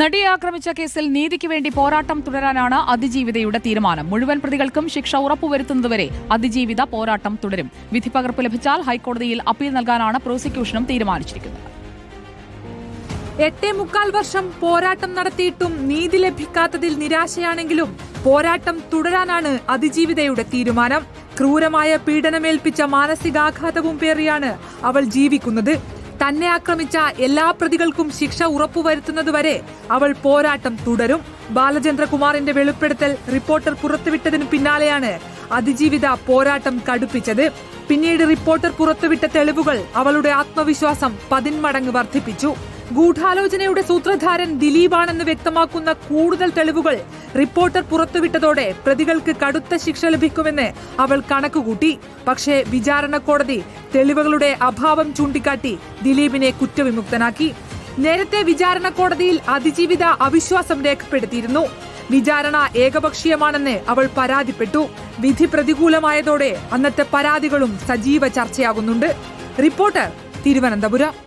നടിയെ ആക്രമിച്ച കേസിൽ നീതിക്ക് വേണ്ടി പോരാട്ടം തുടരാനാണ് അതിജീവിതയുടെ തീരുമാനം. മുഴുവൻ പ്രതികൾക്കും ശിക്ഷ ഉറപ്പുവരുത്തുന്നതുവരെ അതിജീവിത പോരാട്ടം തുടരും. വിധി പകർപ്പ് ലഭിച്ചാൽ ഹൈക്കോടതിയിൽ അപ്പീൽ നൽകാനാണ് പ്രോസിക്യൂഷനും തീരുമാനിച്ചിരിക്കുന്നത്. എട്ടേ മുക്കാൽ വർഷം പോരാട്ടം നടത്തിയിട്ടും നീതി ലഭിക്കാത്തതിൽ നിരാശയാണെങ്കിലും പോരാട്ടം തുടരാനാണ് അതിജീവിതയുടെ തീരുമാനം. ക്രൂരമായ പീഡനമേൽപ്പിച്ച മാനസികാഘാതവും പേറിയാണ് അവൾ ജീവിക്കുന്നത്. തന്നെ ആക്രമിച്ച എല്ലാ പ്രതികൾക്കും ശിക്ഷ ഉറപ്പുവരുത്തുന്നതുവരെ അവൾ പോരാട്ടം തുടരും. ബാലചന്ദ്രകുമാറിന്റെ വെളിപ്പെടുത്തൽ റിപ്പോർട്ടർ പുറത്തുവിട്ടതിനു പിന്നാലെയാണ് അതിജീവിത പോരാട്ടം കടുപ്പിച്ചത്. പിന്നീട് റിപ്പോർട്ടർ പുറത്തുവിട്ട തെളിവുകൾ അവളുടെ ആത്മവിശ്വാസം പതിന്മടങ്ങ് വർദ്ധിപ്പിച്ചു. ഗൂഢാലോചനയുടെ സൂത്രധാരൻ ദിലീപാണെന്ന് വ്യക്തമാക്കുന്ന കൂടുതൽ തെളിവുകൾ റിപ്പോർട്ടർ പുറത്തുവിട്ടതോടെ പ്രതികൾക്ക് കടുത്ത ശിക്ഷ ലഭിക്കുമെന്ന് അവൾ കണക്കുകൂട്ടി. പക്ഷേ വിചാരണ കോടതി തെളിവുകളുടെ അഭാവം ചൂണ്ടിക്കാട്ടി ദിലീപിനെ കുറ്റവിമുക്തനാക്കി. നേരത്തെ വിചാരണ കോടതിയിൽ അതിജീവിത അവിശ്വാസം രേഖപ്പെടുത്തിയിരുന്നു. വിചാരണ ഏകപക്ഷീയമാണെന്ന് അവൾ പരാതിപ്പെട്ടു. വിധി പ്രതികൂലമായതോടെ അന്നത്തെ പരാതികളും സജീവ ചർച്ചയാകുന്നുണ്ട്. റിപ്പോർട്ടർ തിരുവനന്തപുരം.